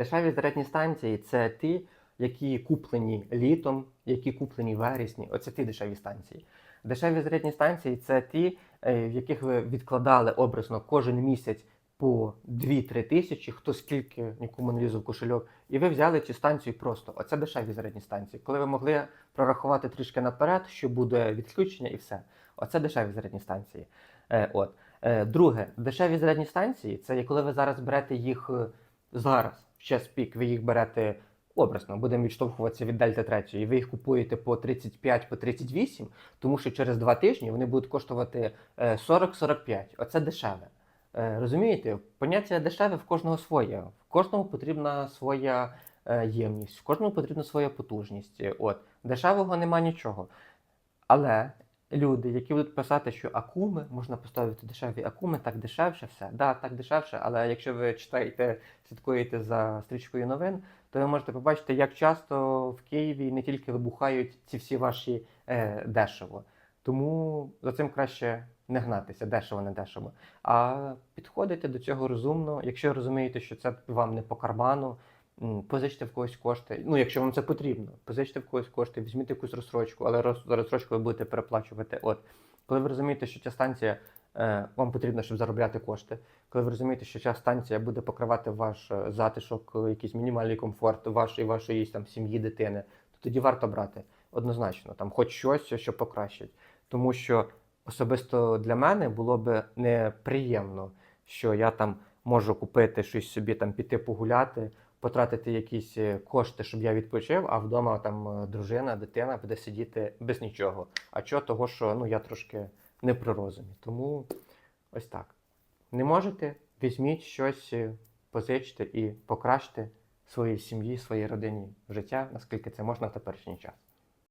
Дешеві зарядні станції це ті, які куплені літом, які куплені вересні. Оце ті дешеві станції. Дешеві зарядні станції це ті, е, в яких ви відкладали образно кожен місяць по 2-3 тисячі, хто скільки нікому не в кошельок, і ви взяли цю станцію просто. Оце дешеві зарядні станції. Коли ви могли прорахувати трішки наперед, що буде відключення і все. Оце дешеві зарядні станції. Е, от. Е, друге, дешеві зарядні станції це коли ви зараз берете їх е, зараз, в час пік, ви їх берете образно, будемо відштовхуватися від Дельта 3, і ви їх купуєте по 35, по 38, тому що через два тижні вони будуть коштувати е, 40-45. Оце дешеве. Е, Розумієте, поняття дешеве в кожного своє. В кожному потрібна своя е, ємність, в кожному потрібна своя потужність. От дешевого нема нічого. Але люди, які будуть писати, що акуми, можна поставити дешеві акуми, так дешевше все. Да, так дешевше, але якщо ви читаєте, слідкуєте за стрічкою новин, то ви можете побачити, як часто в Києві не тільки вибухають ці всі ваші е, дешево. Тому за цим краще не гнатися, дешево, не дешево. А підходите до цього розумно. Якщо розумієте, що це вам не по карману, позичте в когось кошти. Ну, якщо вам це потрібно, позичте в когось кошти, візьміть якусь розстрочку, але роз- розстрочку ви будете переплачувати. От коли ви розумієте, що ця станція е, вам потрібна, щоб заробляти кошти, коли ви розумієте, що ця станція буде покривати ваш е, затишок, е, якийсь мінімальний комфорт вашої вашої там сім'ї, дитини, то тоді варто брати однозначно, там хоч щось, що покращить. Тому що особисто для мене було би неприємно, що я там можу купити щось собі, там піти погуляти, потратити якісь е, кошти, щоб я відпочив, а вдома там е, дружина, дитина буде сидіти без нічого. А чого? Того, що ну я трошки не при розумі. Тому ось так. Не можете, візьміть щось, е, позичте і покращте своїй сім'ї, своїй родині життя, наскільки це можна в теперішній час.